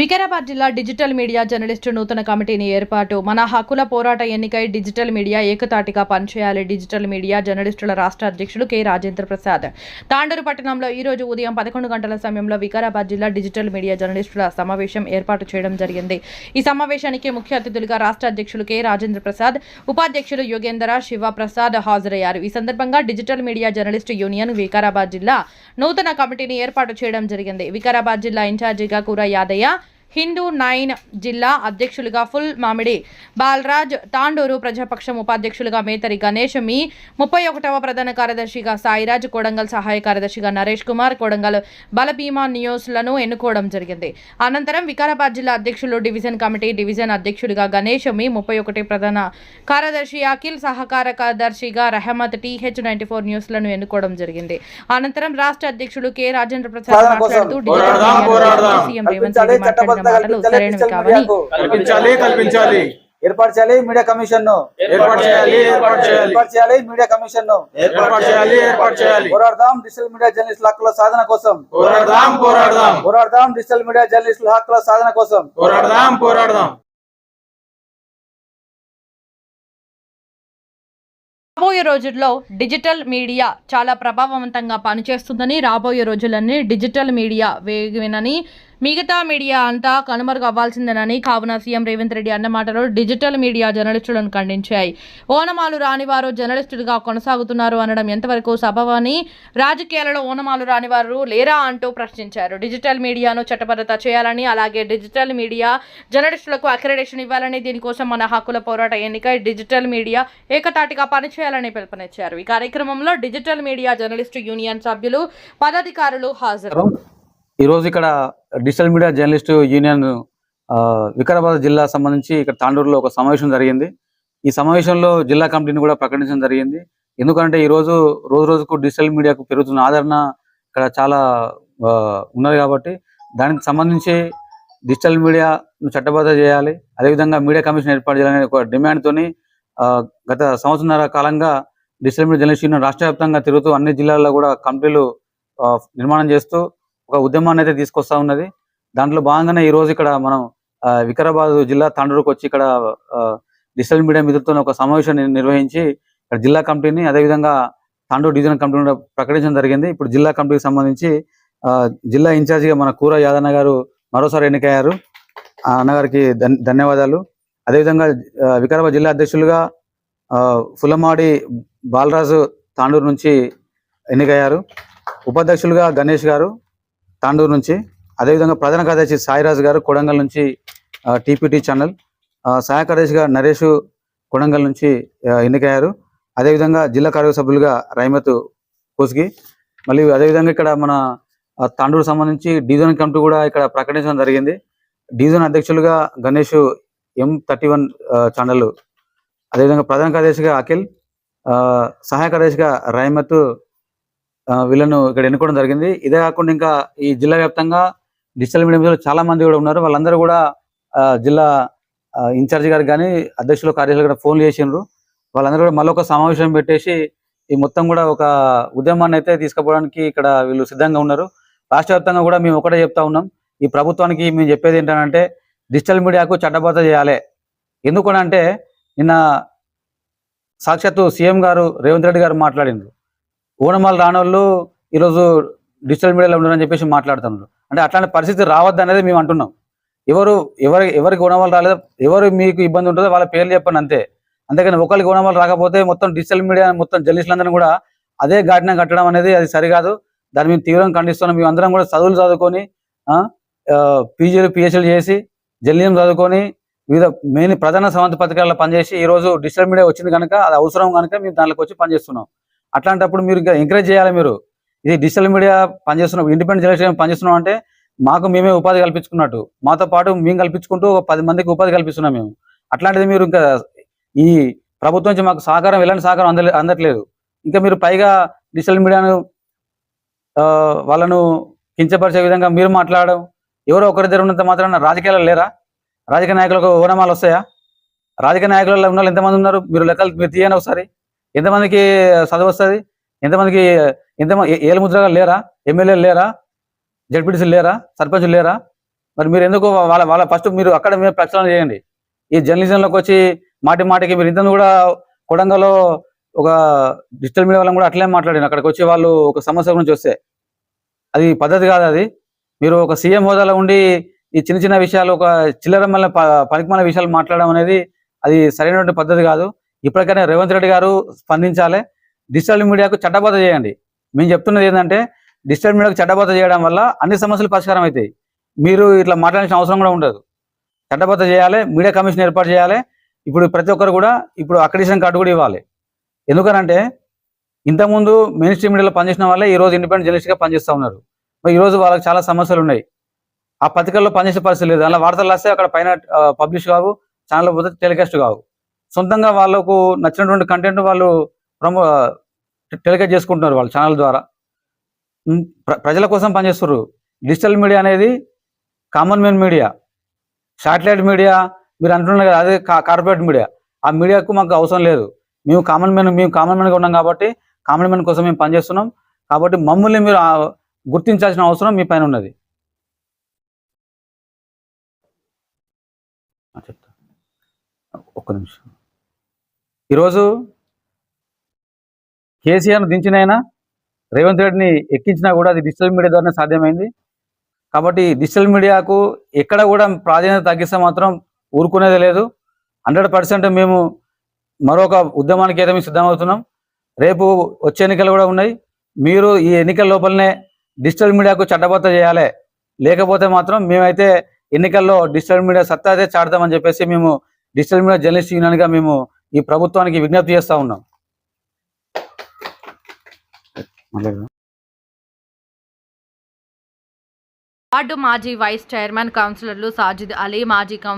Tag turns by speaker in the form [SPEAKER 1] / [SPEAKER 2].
[SPEAKER 1] వికారాబాద్ జిల్లా digital media journalist నూతన కమిటీని ఏర్పాటు. మన హక్కుల పోరాట ఎన్నికై డిజిటల్ మీడియా ఏకతాటిగా పనిచేయాలి. డిజిటల్ మీడియా జర్నలిస్టుల రాష్ట్ర అధ్యక్షులు కె. రాజేంద్ర ప్రసాద్. తాండూరు పట్టణంలో ఈ రోజు ఉదయం పదకొండు గంటల సమయంలో వికారాబాద్ జిల్లా డిజిటల్ మీడియా జర్నలిస్టుల సమావేశం ఏర్పాటు చేయడం జరిగింది. ఈ సమావేశానికి ముఖ్య అతిథులుగా రాష్ట్ర అధ్యక్షులు కె. రాజేంద్ర ప్రసాద్ ఉపాధ్యక్షులు యోగేందర శివప్రసాద్ హాజరయ్యారు. ఈ సందర్భంగా digital media journalist union Vikarabad జిల్లా నూతన కమిటీని ఏర్పాటు చేయడం జరిగింది. వికారాబాద్ జిల్లా ఇన్ఛార్జిగా కూర యాదయ్య హిందూ నైన్ జిల్లా అధ్యక్షులుగా ఫుల్ మామిడి బాలరాజ్ తాండూరు ప్రజాపక్షం ఉపాధ్యక్షులుగా మేతరి గణేష్ మీ ముప్పై ఒకటవ ప్రధాన కార్యదర్శిగా సాయిరాజ్ కోడంగల్ సహాయ కార్యదర్శిగా నరేష్ కుమార్ కోడంగల్ బలభీమా న్యూస్లను ఎన్నుకోవడం జరిగింది. అనంతరం వికారాబాద్ జిల్లా అధ్యక్షులు డివిజన్ కమిటీ డివిజన్ అధ్యక్షులుగా గణేష్ మీ ముప్పై ఒకటి ప్రధాన కార్యదర్శి అఖిల్ సహకార కార్యదర్శిగా రహమత్ టీహెచ్ నైన్టీ ఫోర్ న్యూస్లను ఎన్నుకోవడం జరిగింది. అనంతరం రాష్ట్ర అధ్యక్షులు కె. రాజేంద్ర ప్రసాద్ మాట్లాడుతూ డిజిటల్. సీఎం రేవంత్ రెడ్డి మాటలు
[SPEAKER 2] చట్టబద్ధంగా
[SPEAKER 1] సరైనవి
[SPEAKER 2] డిజిటల్
[SPEAKER 1] కావని.
[SPEAKER 2] మీడియాకు.
[SPEAKER 3] కల్పించాలి కల్పించాలి.
[SPEAKER 2] ఏర్పాటు చేయాలి మీడియా కమిషన్ను
[SPEAKER 3] ఏర్పాటు చేయాలి ఏర్పాటు చేయాలి.
[SPEAKER 2] ఏర్పాటు చేయాలి మీడియా కమిషన్ను
[SPEAKER 3] ఏర్పాటు చేయాలి ఏర్పాటు చేయాలి.
[SPEAKER 2] పోరాడదాం డిజిటల్ మీడియా జర్నలిస్టుల హక్కుల సాధన కోసం.
[SPEAKER 3] పోరాడదాం పోరాడదాం.
[SPEAKER 2] పోరాడదాం డిజిటల్ మీడియా జర్నలిస్టుల హక్కుల సాధన కోసం.
[SPEAKER 3] పోరాడదాం పోరాడదాం.
[SPEAKER 1] రాబోయే రోజుల్లో డిజిటల్ మీడియా చాలా ప్రభావవంతంగా పనిచేస్తుందని రాబోయే రోజులన్నీ డిజిటల్ మీడియా వేగమేనని మిగతా మీడియా అంతా కనుమరుగవ్వాల్సిందేనని కావున సీఎం రేవంత్ రెడ్డి అన్న మాటలో డిజిటల్ మీడియా జర్నలిస్టులను ఖండించాయి. ఓనమాలు రానివారు జర్నలిస్టులుగా కొనసాగుతున్నారు అనడం ఎంతవరకు సబబని రాజకీయాలలో ఓనమాలు రానివారు లేరా అంటూ ప్రశ్నించారు. డిజిటల్ మీడియాను చట్టబద్ధత చేయాలని అలాగే డిజిటల్ మీడియా జర్నలిస్టులకు అక్రెడేషన్ ఇవ్వాలని దీనికోసం మన హక్కుల పోరాట ఎన్నిక డిజిటల్ మీడియా ఏకతాటిగా పనిచేయాలని పిలుపునిచ్చారు. ఈ కార్యక్రమంలో డిజిటల్ మీడియా జర్నలిస్టు యూనియన్ సభ్యులు పదాధికారులు హాజరు.
[SPEAKER 4] ఈరోజు ఇక్కడ డిజిటల్ మీడియా జర్నలిస్టు యూనియన్ ఆ, వికారాబాద్ జిల్లా సంబంధించి ఇక్కడ తాండూరులో ఒక సమావేశం జరిగింది. ఈ సమావేశంలో జిల్లా కమిటీని కూడా ప్రకటించడం జరిగింది. ఎందుకంటే ఈ రోజు రోజు రోజుకు డిజిటల్ మీడియాకు పెరుగుతున్న ఆదరణ ఇక్కడ చాలా ఉన్నది కాబట్టి దానికి సంబంధించి డిజిటల్ మీడియా చట్టబద్ధ చేయాలి. అదేవిధంగా మీడియా కమిషన్ ఏర్పాటు చేయాలనే ఒక డిమాండ్ తోని ఆ, గత సంవత్సరాల కాలంగా డిజిటల్ మీడియా జర్నలిస్ట్ యూనియన్ రాష్ట్ర వ్యాప్తంగా తిరుగుతూ అన్ని జిల్లాల్లో కూడా కంపెనీలు నిర్మాణం చేస్తూ ఒక ఉద్యమాన్ని అయితే తీసుకొస్తా ఉన్నది. దాంట్లో భాగంగానే ఈ రోజు ఇక్కడ మనం వికారాబాద్ జిల్లా తండ్రుకు వచ్చి ఇక్కడ డిజిటల్ మీడియా మిత్రులతో ఒక సమావేశాన్ని నిర్వహించి ఇక్కడ జిల్లా కమిటీని అదేవిధంగా తాండూరు డివిజన్ కమిటీని ప్రకటించడం జరిగింది. ఇప్పుడు జిల్లా కమిటీకి సంబంధించి ఆ, జిల్లా ఇన్ఛార్జిగా మన కూర యాదన్న గారు మరోసారి ఎన్నికయ్యారు. ఆ అన్నగారికి ధన్యవాదాలు. అదేవిధంగా వికారాబాద్ జిల్లా అధ్యక్షులుగా ఆ, ఫులమాడి బాలరాజు తాండూరు నుంచి ఎన్నికయ్యారు. ఉపాధ్యక్షులుగా గణేష్ గారు తాండూరు నుంచి. అదేవిధంగా ప్రధాన కార్యదర్శి సాయిరాజు గారు కొడంగల్ నుంచి టీపీటీ ఛానల్. ఆ, సహాయ కార్యదర్శిగా నరేష్ కొడంగల్ నుంచి ఎన్నికయ్యారు. అదేవిధంగా జిల్లా కార్య సభ్యులుగా రైమత్ కోస్గి మళ్ళీ అదేవిధంగా ఇక్కడ మన తాండూరు సంబంధించి డీజోన్ కమిటీ కూడా ఇక్కడ ప్రకటించడం జరిగింది. డీజోన్ అధ్యక్షులుగా Ganesh M thirty one channel. అదేవిధంగా ప్రధాన కార్యదర్శిగా అఖిల్. ఆ, సహాయ కార్యదర్శిగా రైమత్ వీళ్ళను ఇక్కడ ఎన్నుకోవడం జరిగింది. ఇదే కాకుండా ఇంకా ఈ జిల్లా వ్యాప్తంగా డిజిటల్ మీడియం చాలా మంది కూడా ఉన్నారు. వాళ్ళందరూ కూడా జిల్లా ఇన్ఛార్జ్ గారు గారికి కానీ అధ్యక్షులు కార్యాలయం కూడా ఫోన్ చేసిండ్రు. వాళ్ళందరూ కూడా మళ్ళీ ఒక సమావేశం పెట్టేసి ఈ మొత్తం కూడా ఒక ఉద్యమాన్ని అయితే తీసుకుపోవడానికి ఇక్కడ వీళ్ళు సిద్ధంగా ఉన్నారు. రాష్ట్ర వ్యాప్తంగా కూడా మేము ఒకటే చెప్తా ఉన్నాం. ఈ ప్రభుత్వానికి మేము చెప్పేది ఏంటంటే డిజిటల్ మీడియాకు చట్టబద్ధ చేయాలి. ఎందుకనంటే నిన్న సాక్షాత్తు సీఎం గారు రేవంత్ రెడ్డి గారు మాట్లాడిండ్రు. ఓనమాలు రానోళ్ళు ఈరోజు డిజిటల్ మీడియాలో ఉండరని చెప్పేసి మాట్లాడుతున్నారు. అంటే అట్లాంటి పరిస్థితి రావద్దు అనేది మేము అంటున్నాం. ఎవరు ఎవరి ఎవరికి ఓనమాలు రాలేదో ఎవరు మీకు ఇబ్బంది ఉంటుందో వాళ్ళ పేర్లు చెప్పండి అంతే. అంతేకాని ఒకరికి ఓనమాలు రాకపోతే మొత్తం డిజిటల్ మీడియా మొత్తం జర్నలిస్టులందరినీ కూడా అదే ఘటన కట్టడం అనేది అది సరికాదు. దాన్ని మేము తీవ్రంగా ఖండిస్తున్నాం. మేము అందరం కూడా చదువులు చదువుకొని పీజీలు పిహెచ్లు చేసి జర్నలిజం చదువుకొని వివిధ మెయిన్ ప్రధాన సమంత పత్రికల్లో పనిచేసి ఈ రోజు డిజిటల్ మీడియా వచ్చింది కనుక అది అవసరం కనుక మేము దాంట్లోకి వచ్చి పనిచేస్తున్నాం. అట్లాంటప్పుడు మీరు ఇంకా ఎంకరేజ్ చేయాలి మీరు. ఇది డిజిటల్ మీడియా పనిచేస్తున్నాం ఇండిపెండెంట్ జర్నలిస్ట్ పనిచేస్తున్నాం అంటే మాకు మేమే ఉపాధి కల్పించుకున్నట్టు. మాతో పాటు మేము కల్పించుకుంటూ ఒక పది మందికి ఉపాధి కల్పిస్తున్నాం మేము. అట్లాంటిది మీరు ఇంకా ఈ ప్రభుత్వం నుంచి మాకు సహకారం ఎలాంటి సహకారం అందలే అందట్లేదు. ఇంకా మీరు పైగా డిజిటల్ మీడియాను వాళ్ళను కించపరిచే విధంగా మీరు మాట్లాడడం ఎవరో ఒకరిద్దరు ఉన్నంత మాత్రాన రాజకీయాలు లేరా? రాజకీయ నాయకులకు ఓనమాలు వస్తాయా? రాజకీయ నాయకులలో ఉన్న వాళ్ళు ఎంతమంది ఉన్నారు? మీరు లెక్కలు మీరు తీయండి ఒకసారి. ఎంతమందికి చదువు వస్తుంది ఎంతమందికి ఎంతమంది ఏల ముద్రగా లేరా? ఎమ్మెల్యేలు లేరా? జడ్పీటీసీలు లేరా? సర్పంచులు లేరా? మరి మీరు ఎందుకు వాళ్ళ వాళ్ళ ఫస్ట్ మీరు అక్కడ మీరు ప్రక్షాళన చేయండి. ఈ జర్నలిజంలోకి వచ్చి మాటి మాటికి మీరు ఇంతను కూడా కొడంగలో ఒక డిజిటల్ మీడియా వాళ్ళని కూడా అట్లే మాట్లాడారు అక్కడికి వచ్చి వాళ్ళు ఒక సమస్య గురించి వస్తే. అది పద్ధతి కాదు అది. మీరు ఒక సీఎం హోదాలో ఉండి ఈ చిన్న చిన్న విషయాలు ఒక చిల్లర మళ్ళీ పనికిమాల విషయాలు మాట్లాడడం అనేది అది సరైనటువంటి పద్ధతి కాదు. ఇప్పటికైనా రేవంత్ రెడ్డి గారు స్పందించాలి. డిజిటల్ మీడియాకు చట్టబద్ధ చేయండి. మేము చెప్తున్నది ఏంటంటే డిజిటల్ మీడియాకు చట్టబద్ధ చేయడం వల్ల అన్ని సమస్యలు పరిష్కారం అవుతాయి. మీరు ఇట్లా మాట్లాడాల్సిన అవసరం కూడా ఉండదు. చట్టబద్ధ చేయాలి మీడియా కమిషన్ ఏర్పాటు చేయాలి. ఇప్పుడు ప్రతి ఒక్కరు కూడా ఇప్పుడు అక్రిడిషన్ కార్డు కూడా ఇవ్వాలి. ఎందుకనంటే ఇంతకుముందు మెయిన్ స్ట్రీమ్ మీడియాలో పనిచేసిన వాళ్ళే ఈ రోజు ఇండిపెండెంట్ జర్నలిస్ట్గా పనిచేస్తూ ఉన్నారు. మరి ఈ రోజు వాళ్ళకి చాలా సమస్యలు ఉన్నాయి. ఆ పత్రికల్లో పనిచేసే పరిస్థితి లేదు. అలా వార్తలు రాస్తే అక్కడ పైన పబ్లిష్ కావు ఛానల్ పోతే టెలికాస్ట్ కావు. సొంతంగా వాళ్ళకు నచ్చినటువంటి కంటెంట్ వాళ్ళు ప్రమో టెలికేట్ చేసుకుంటున్నారు వాళ్ళు ఛానల్ ద్వారా. ప్ర- ప్రజల కోసం పనిచేస్తున్నారు డిజిటల్ మీడియా అనేది common men media satellite media మీరు అంటున్నారు కదా అదే కార్పొరేట్ మీడియా ఆ మీడియాకు మాకు అవసరం లేదు. మేము కామన్ మెన్ మేము కామన్ మెన్గా ఉన్నాం కాబట్టి కామన్ మెన్ కోసం మేము పనిచేస్తున్నాం. కాబట్టి మమ్మల్ని మీరు గుర్తించాల్సిన అవసరం మీ పైన ఉన్నది. చెప్తా. ఒక్క నిమిషం. ఈరోజు కేసీఆర్ దించినైనా రేవంత్ రెడ్డిని ఎక్కించినా కూడా అది డిజిటల్ మీడియా ద్వారానే సాధ్యమైంది. కాబట్టి డిజిటల్ మీడియాకు ఎక్కడ కూడా ప్రాధాన్యత తగ్గిస్తే మాత్రం ఊరుకునేది లేదు. హండ్రెడ్ పర్సెంట్ మేము మరొక ఉద్యమానికి అయితే మేము సిద్ధమవుతున్నాం. రేపు వచ్చే ఎన్నికలు కూడా ఉన్నాయి. మీరు ఈ ఎన్నికల లోపలనే డిజిటల్ మీడియాకు చట్టబద్ధ చేయాలి. లేకపోతే మాత్రం మేమైతే ఎన్నికల్లో డిజిటల్ మీడియా సత్తా అయితే చాడతామని చెప్పేసి మేము డిజిటల్ మీడియా జర్నలిస్ట్ యూనియన్గా మేము ఈ ప్రభుత్వానికి విజ్ఞప్తి చేస్తూ ఉన్నాం.
[SPEAKER 1] వార్డు మాజీ వైస్ చైర్మన్ కౌన్సిలర్లు సాజిద్ అలీ మాజీ కౌన్సిలర్